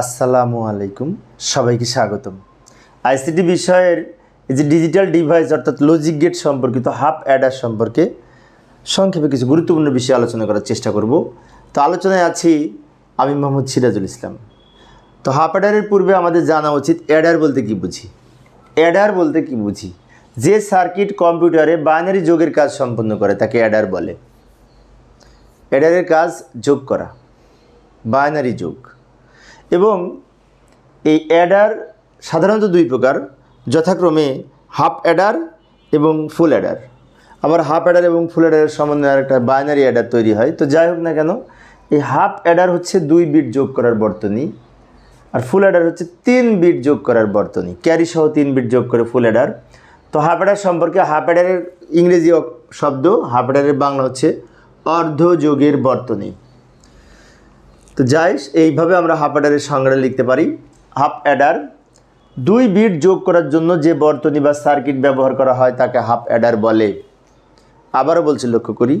আসসালামু আলাইকুম, সবাইকে স্বাগতম। আইসিটি বিষয়ের যে ডিজিটাল ডিভাইস অর্থাৎ লজিক গেট সম্পর্কিত হাফ অ্যাডার সম্পর্কে সংক্ষেপে কিছু গুরুত্বপূর্ণ বিষয়ে আলোচনা করার চেষ্টা করব। তো আলোচনায় আছি আমি মোহাম্মদ সিরাজুল ইসলাম। তো হাফ অ্যাডারের পূর্বে আমাদের জানা উচিত অ্যাডার বলতে কি বুঝি? অ্যাডার বলতে কি বুঝি? যে সার্কিট কম্পিউটারে বাইনারি যোগের কাজ সম্পন্ন করে, তাকে অ্যাডার বলে। অ্যাডারের কাজ যোগ করা, বাইনারি যোগ। এবং এই অ্যাডার সাধারণত দুই প্রকার, যথাক্রমে হাফ অ্যাডার এবং ফুল অ্যাডার। আবার হাফ অ্যাডার এবং ফুল অ্যাডারের সমন্বয়ে একটা বাইনারি অ্যাডার তৈরি হয়। তো যাই হোক না কেন, এই হাফ অ্যাডার হচ্ছে দুই বিট যোগ করার বর্তনী, আর ফুল অ্যাডার হচ্ছে তিন বিট যোগ করার বর্তনী। ক্যারি সহ তিন বিট যোগ করে ফুল অ্যাডার। তো হাফ অ্যাডার সম্পর্কে হাফ অ্যাডারের ইংরেজি শব্দ, হাফ অ্যাডারের বাংলা হচ্ছে অর্ধযোগের বর্তনী। তো যাই, এইভাবে আমরা হাফ অ্যাডারের সংজ্ঞা লিখতে পারি। হাফ অ্যাডার দুই বিট যোগ করার জন্য যে বর্তনী বা সার্কিট ব্যবহার করা হয় তাকে হাফ অ্যাডার বলে। আবারও বলছি, লক্ষ্য করি।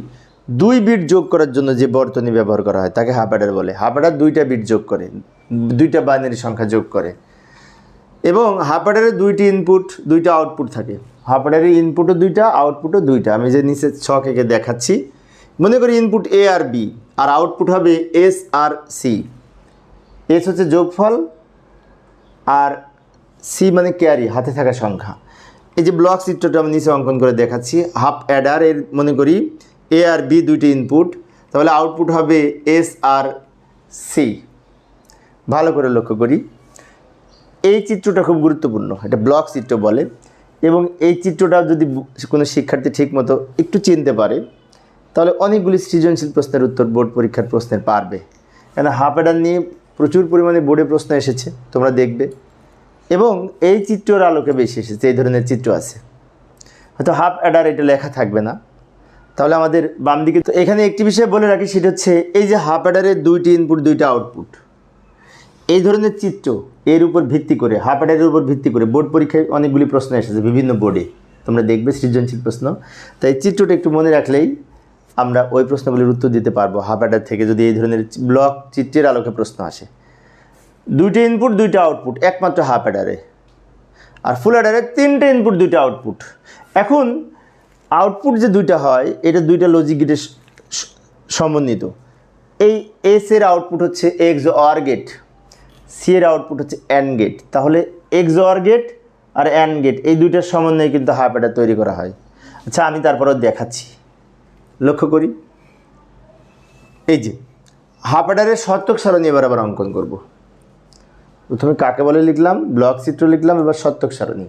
দুই বিট যোগ করার জন্য যে বর্তনী ব্যবহার করা হয় তাকে হাফ অ্যাডার বলে। হাফ অ্যাডার দুইটা বিট যোগ করে, দুইটা বাইনারি সংখ্যা যোগ করে। এবং হাফ অ্যাডারে দুইটি ইনপুট দুইটা আউটপুট থাকে। হাফ অ্যাডারের ইনপুটও দুইটা আউটপুটও দুইটা। আমি যে নিচে ছক দেখাচ্ছি মনে করি ইনপুট এ আর বি আর আউটপুট হবে এস আর সি এস হচ্ছে যোগফল, আর সি মানে ক্যারি হাতে থাকা সংখ্যা। এই যে ব্লক চিত্রটা আমি নিচে অঙ্কন করে দেখাচ্ছি হাফ অ্যাডার এর মনে করি এ আর বি দুইটি ইনপুট তাহলে আউটপুট হবে এস আর সি ভালো করে লক্ষ্য করি। এই চিত্রটা খুব গুরুত্বপূর্ণ, এটা ব্লক চিত্র বলে, এবং এই চিত্রটা যদি কোনো শিক্ষার্থী ঠিকমতো একটু চিনতে পারে তাহলে অনেকগুলি সৃজনশীল প্রশ্নের উত্তর বোর্ড পরীক্ষার প্রশ্নের পারবে। কেন হাফ অ্যাডার নিয়ে প্রচুর পরিমাণে বোর্ডে প্রশ্ন এসেছে, তোমরা দেখবে। এবং এই চিত্রর আলোকে বেশি এসেছে, এই ধরনের চিত্র আছে। হয়তো হাফ অ্যাডার এটা লেখা থাকবে না। তাহলে আমাদের বাম দিকে তো এখানে একটি বিষয় বলে রাখি, সেটা হচ্ছে এই যে হাফ অ্যাডারের দুইটি ইনপুট দুইটা আউটপুট এই ধরনের চিত্র এর উপর ভিত্তি করে হাফ অ্যাডারের উপর ভিত্তি করে বোর্ড পরীক্ষায় অনেকগুলি প্রশ্ন এসেছে বিভিন্ন বোর্ডে। তোমরা দেখবে সৃজনশীল প্রশ্ন। তাই চিত্রটা একটু মনে রাখলেই আমরা ওই প্রশ্নগুলির উত্তর দিতে পারব। হাফ অ্যাডার থেকে যদি এই ধরনের ব্লক চিত্রের আলোকে প্রশ্ন আসে। দুইটা ইনপুট দুইটা আউটপুট একমাত্র হাফ অ্যাডারে আর ফুল অ্যাডারে তিনটে ইনপুট দুইটা আউটপুট এখন আউটপুট যে দুইটা হয়, এটা দুইটা লজিক গেটের সমন্বিত। এই এস এর আউটপুট হচ্ছে এক্স অর গেট সি এর আউটপুট হচ্ছে অ্যান গেট তাহলে এক্স অর গেট আর অ্যান গেট এই দুইটার সমন্বয়ে কিন্তু হাফ অ্যাডার তৈরি করা হয়। আচ্ছা আমি তারপরও দেখাচ্ছি। লক্ষ্য করি। এই যে হাফ অ্যাডারের শতক সারণী এবার আবার অঙ্কন করব। প্রথমে কাকে বলে লিখলাম? ব্লক চিত্র লিখলাম, এবার শতক সারণী।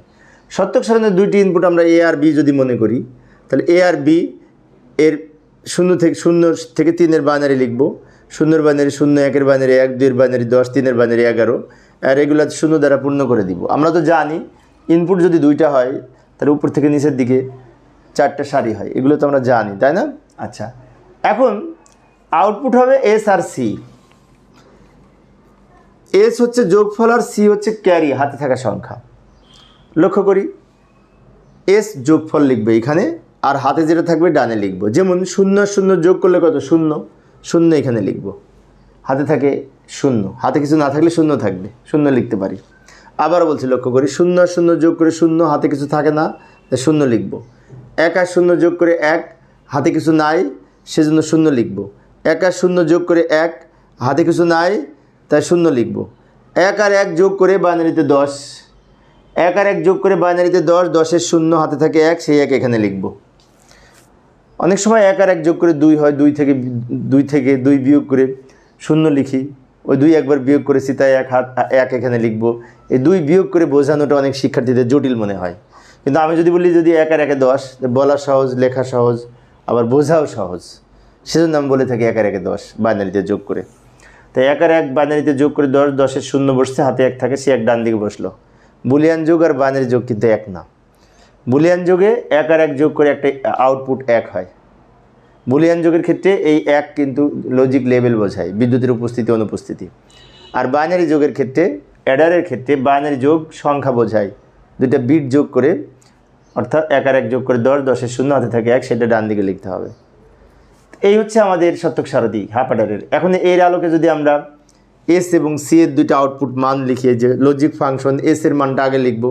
শতক সারণীর দুইটি ইনপুট আমরা এ আর বি যদি মনে করি, তাহলে এ আর বি এর শূন্য থেকে শূন্য থেকে তিনের বাইনারি লিখব। শূন্যর বাইনারি শূন্য, একের বাইনারি এক, দুইয়ের বাইনারি দশ, তিনের বাইনারি এগারো, আর এগুলো শূন্য দ্বারা পূর্ণ করে দিব। আমরা তো জানি ইনপুট যদি দুইটা হয়, তাহলে উপর থেকে নিচের দিকে চারটে সারি হয়, এগুলো তো আমরা জানি, তাই না? আচ্ছা এখন আউটপুট হবে এস আর সি এস হচ্ছে যোগফল আর সি হচ্ছে ক্যারি হাতে থাকা সংখ্যা। লক্ষ্য করি এস যোগফল লিখবে এখানে, আর হাতে যেটা থাকবে ডানে লিখব। যেমন শূন্য শূন্য যোগ করলে কত? শূন্য। শূন্য এখানে লিখব। হাতে থাকে শূন্য। হাতে কিছু না থাকলে শূন্য থাকবে। শূন্য লিখতে পারি। আবার বলছি, লক্ষ্য করি, শূন্য শূন্য যোগ করে শূন্য, হাতে কিছু থাকে না শূন্য লিখব। এক আর শূন্য যোগ করে এক, হাতে কিছু নাই, সেজন্য শূন্য লিখব। এক আর শূন্য যোগ করে এক, হাতে কিছু নাই, তাই শূন্য লিখব। এক আর এক যোগ করে বাইনারিতে দশ। এক আর এক যোগ করে বাইনারিতে দশ, দশের শূন্য হাতে থাকে এক, সেই এক এখানে লিখব। অনেক সময় এক আর এক যোগ করে দুই হয়, দুই থেকে দুই থেকে দুই বিয়োগ করে শূন্য লিখি। ওই দুই একবার বিয়োগ করেছি, তাই এক হাত, এক এখানে লিখব। এই দুই বিয়োগ করে বোঝানোটা অনেক শিক্ষার্থীদের জটিল মনে হয়। কিন্তু আমি যদি বলি যদি এক আর একে দশ বলা সহজ, লেখা সহজ, আবার বোঝাও সহজ, সেজন্য আমি বলে থাকি এক আর একে দশ, বাইনারিতে যোগ করে। তাই এক আর এক, বাইনারিতে যোগ করে দশ, দশের শূন্য বসছে, হাতে এক থাকে, সে এক ডান দিকে বসল। বুলিয়ান যোগ আর বাইনারি যোগ কিন্তু এক না। বুলিয়ান যোগে এক আর এক যোগ করে একটা আউটপুট এক হয়। বুলিয়ান যোগের ক্ষেত্রে এই এক কিন্তু লজিক লেভেল বোঝায়, বিদ্যুতের উপস্থিতি, অনুপস্থিতি। আর বাইনারি যোগের ক্ষেত্রে অ্যাডারের ক্ষেত্রে বাইনারি যোগ সংখ্যা বোঝায়। দুইটা বিট যোগ করে অর্থাৎ এক আর এক যোগ করে দশ, দশের শূন্য হাতে থাকে এক, সেটা ডান দিকে লিখতে হবে। এই হচ্ছে আমাদের শতক সারথি হাফ অ্যাডারের এখন এর আলোকে যদি আমরা এস এবং সি এর দুইটা আউটপুট মান লিখিয়ে যে লজিক ফাংশন এস এর মানটা আগে লিখব।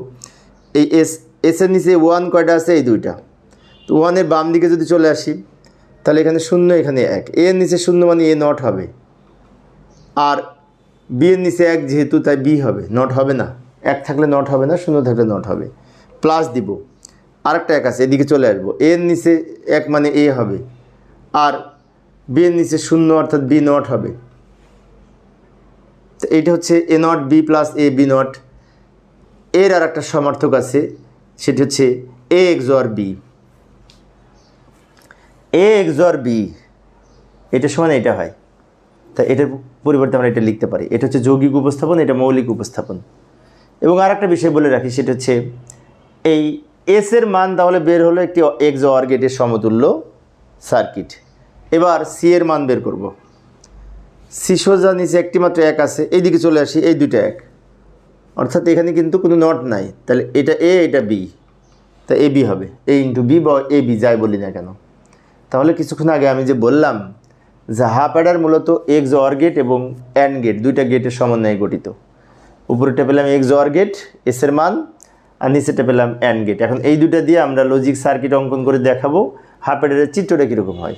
এই এস এস এর নিচে ওয়ান কয়টা আছে? এই দুইটা। তো ওয়ানের বাম দিকে যদি চলে আসি, তাহলে এখানে শূন্য, এখানে এক। এ এর নিচে শূন্য মানে এ নট হবে। আর বি এর নিচে এক যেহেতু, তাই বি হবে। নট হবে না। এক থাকলে নট হবে না, শূন্য থাকলে নট হবে। প্লাস দিব। আরেকটা এক আছে, এদিকে চলে আসব। এর নিচে এক মানে এ হবে, আর বি এর নিচে শূন্য অর্থাৎ বি নট হবে। তো এইটা হচ্ছে A not B plus A B not. এর আর একটা সমার্থক আছে, সেটি হচ্ছে A XOR B. A XOR B, এটা সমান এটা হয়। তা এটার পরিবর্তে আমরা এটা লিখতে পারি। এটা হচ্ছে যৌগিক উপস্থাপন, এটা মৌলিক উপস্থাপন। এবং আর একটা বিষয় বলে রাখি, সেটা হচ্ছে এই এস এর মান তাহলে বের হলো একটি এক্স অর গেটের সমতুল্য সার্কিট এবার সি এর মান বের করব। সি সোজা নিচে একটি মাত্র এক আছে, এইদিকে চলে আসি, এই দুইটা এক। অর্থাৎ এখানে কিন্তু কোনো নট নাই। তাহলে এটা এ এটা বি তা এ বি হবে। এ ইন্টু বি বা এ বি যাই বলি না কেন। তাহলে কিছুক্ষণ আগে আমি যে বললাম যে হাফ অ্যাডার মূলত এক্স অর গেট এবং অ্যান্ড গেট দুইটা গেটের সমন্বয়ে গঠিত। উপরেটা পেলাম এক্স অর গেট এসের মান আর নিচেটা পেলাম অ্যান্ড গেট এখন এই দুইটা দিয়ে আমরা লজিক সার্কিট অঙ্কন করে দেখাবো হাফ চিত্রটা কীরকম হয়।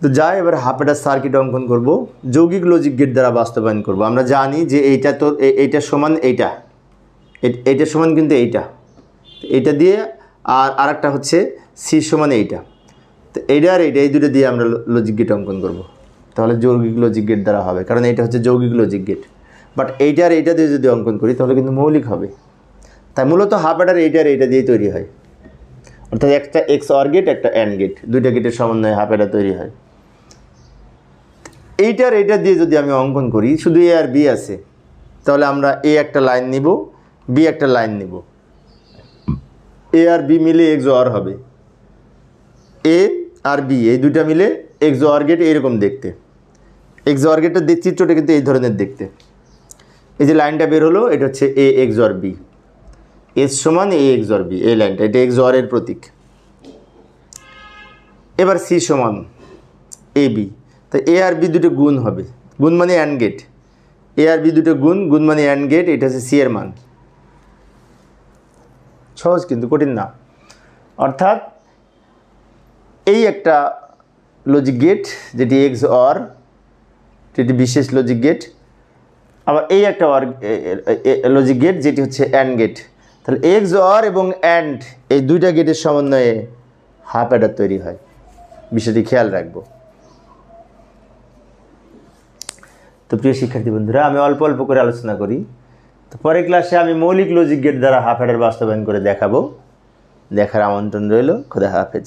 তো যাই এবার হাফ অ্যাডার সার্কিট অঙ্কন করব। যৌগিক লজিক গেট দ্বারা বাস্তবায়ন করব। আমরা জানি যে এইটা তো এইটা সমান এইটা। এইটা সমান কিন্তু এইটা। এইটা দিয়ে আর আরেকটা হচ্ছে সি সমান এইটা। তো এইটা আর এইটা, এই দুটো দিয়ে আমরা লজিক গেট অঙ্কন করব। তাহলে যৌগিক লজিক গেট দ্বারা হবে। কারণ এটা হচ্ছে যৌগিক লজিক গেট বাট এইটা আর এইটা দিয়ে যদি অঙ্কন করি, তাহলে কিন্তু মৌলিক হবে। তাই মূলত হাফ অ্যাডার এইটা আর এইটা দিয়ে তৈরি হয়। অর্থাৎ একটা এক্স অর গেট একটা অ্যান্ড গেট দুইটা গেটের সমন্বয়ে হাফ অ্যাডার তৈরি হয়। এইটার এইটা দিয়ে যদি আমি অঙ্কন করি, শুধু এ আর বি আছে, তাহলে আমরা এ একটা লাইন নিব বি একটা লাইন নিব। এ আর বি মিলে এক্স অর হবে। এ আর বি এই দুইটা মিলে এক্স অর গেট এরকম দেখতে। এক্স অর দিক চিত্রটা কিন্তু এই ধরনের দেখতে। এই যে লাইনটা বের হলো, এটা হচ্ছে A XOR B. S সমান এ এক্স অর বি, এই লাইনটা, এটা এক্স অর এর প্রতীক। এবার সি সমান এ বি, তো এ আর বি দুটো গুণ হবে। গুণ মানে অ্যান্ড গেট। এ আর বি দুটো গুণ গুণ মানে অ্যান্ড গেট, এটা হচ্ছে সি এর মান। সহজ কিন্তু, কঠিন না। অর্থাৎ এই একটা লজিক গেট যেটি এক্স অর, যেটি বিশেষ লজিক গেট আবার এই একটা অর লজিক গেট যেটি হচ্ছে অ্যান্ড গেট তাহলে এক্স অর এবং অ্যান্ড এই দুইটা গেটের সমন্বয়ে হাফ অ্যাডার তৈরি হয়। বিষয়টি খেয়াল রাখব। তো প্রিয় শিক্ষার্থী বন্ধুরা, আমি অল্প অল্প করে আলোচনা করি। তো পরের ক্লাসে আমি মৌলিক লজিক গেট দ্বারা হাফ অ্যাডার বাস্তবায়ন করে দেখাবো। দেখার আমন্ত্রণ রইল। খোদা হাফেজ।